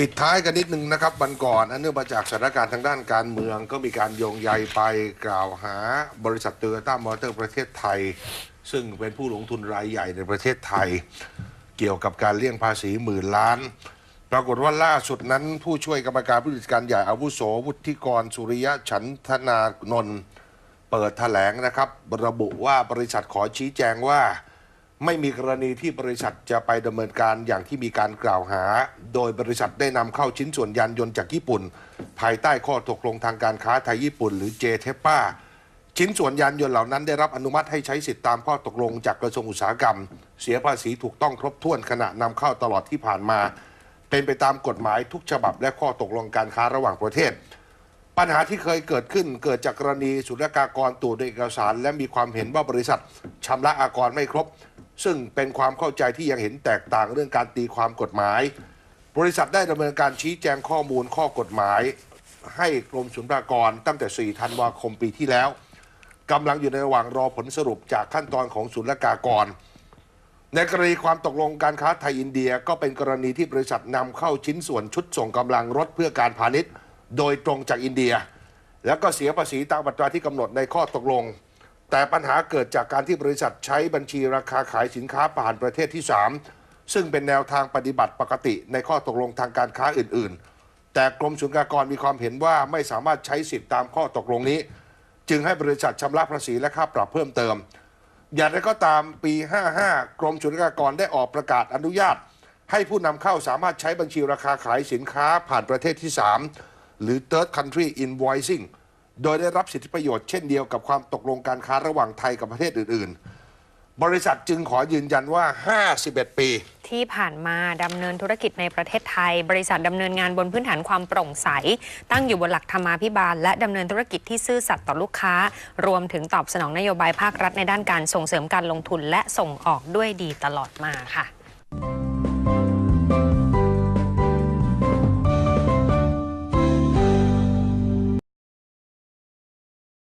ปิดท้ายกันนิดนึงนะครับวันก่อนอันเนื่องมาจากสถานการณ์ทางด้านการเมืองก็มีการโยงใยไปกล่าวหาบริษัทโตโยต้ามอเตอร์ประเทศไทย ซึ่งเป็นผู้ลงทุนรายใหญ่ในประเทศไทย เกี่ยวกับการเลี่ยงภาษีหมื่นล้าน ปรากฏว่าล่าสุดนั้น ผู้ช่วยกรรมการผู้จัดการใหญ่อาวุโสวุฒิกรสุริยะฉันทนานนท์เปิดแถลงนะครับ ระบุว่าบริษัทขอชี้แจงว่า ไม่มีกรณีที่บริษัทจะไปดำเนินการอย่างที่มีการกล่าวหา โดยบริษัทได้นำเข้าชิ้นส่วนยานยนต์จากญี่ปุ่น ภายใต้ข้อตกลงทางการค้าไทยญี่ปุ่น หรือเจเทปาชิ้นส่วนยานยนต์เหล่านั้นได้รับอนุมัติให้ใช้สิทธิตามข้อตกลงจากกระทรวงอุตสาหกรรม เสียภาษีถูกต้องครบถ้วนขณะนำเข้าตลอดที่ผ่านมา เป็นไปตามกฎหมายทุกฉบับและข้อตกลงการค้าระหว่างประเทศ ปัญหาที่เคยเกิดขึ้นเกิดจากกรณีศุลกากรตรวจเอกสาร และมีความเห็นว่าบริษัทชำระอากรไม่ครบ ซึ่งเป็นความเข้าใจที่ยังเห็นแตกต่างเรื่องการตีความกฎหมาย บริษัทได้ดำเนินการชี้แจงข้อมูลข้อกฎหมาย ให้กรมศุลกากรตั้งแต่ 4 ธันวาคมปีที่แล้วกำลังอยู่ในระหว่างรอผลสรุปจากขั้นตอนของศุลกากร ในกรณีความตกลงการค้าไทยอินเดียก็เป็นกรณีที่บริษัทนำเข้าชิ้นส่วนชุดส่งกำลังรถเพื่อการพาณิชย์ โดยตรงจากอินเดีย แล้วก็เสียภาษีตามอัตราที่กำหนดในข้อตกลง แต่ปัญหาเกิดจากการที่บริษัทใช้บัญชีราคาขายสินค้าผ่านประเทศที่ 3 ซึ่งเป็นแนวทางปฏิบัติปกติในข้อตกลงทางการค้าอื่น ๆ แต่กรมศุลกากรมีความเห็นว่าไม่สามารถใช้สิทธิตามข้อตกลงนี้ จึงให้บริษัทชำระภาษีและค่าปรับเพิ่มเติม อย่างไรก็ตามปี 55 กรมศุลกากรได้ออกประกาศอนุญาต ให้ผู้นำเข้าสามารถใช้บัญชีราคาขายสินค้าผ่านประเทศที่ 3 หรือ third country invoicing โดยได้รับสิทธิประโยชน์เช่นเดียวกับความตกลงการค้าระหว่างไทยกับประเทศอื่น ๆ บริษัทจึงขอยืนยันว่า 51 ปี ที่ผ่านมาดำเนินธุรกิจในประเทศไทย บริษัทดำเนินงานบนพื้นฐานความโปร่งใส ตั้งอยู่บนหลักธรรมาภิบาล และดำเนินธุรกิจที่ซื่อสัตย์ต่อลูกค้า รวมถึงตอบสนองนโยบายภาครัฐในด้านการส่งเสริมการลงทุนและส่งออกด้วยดีตลอดมาค่ะ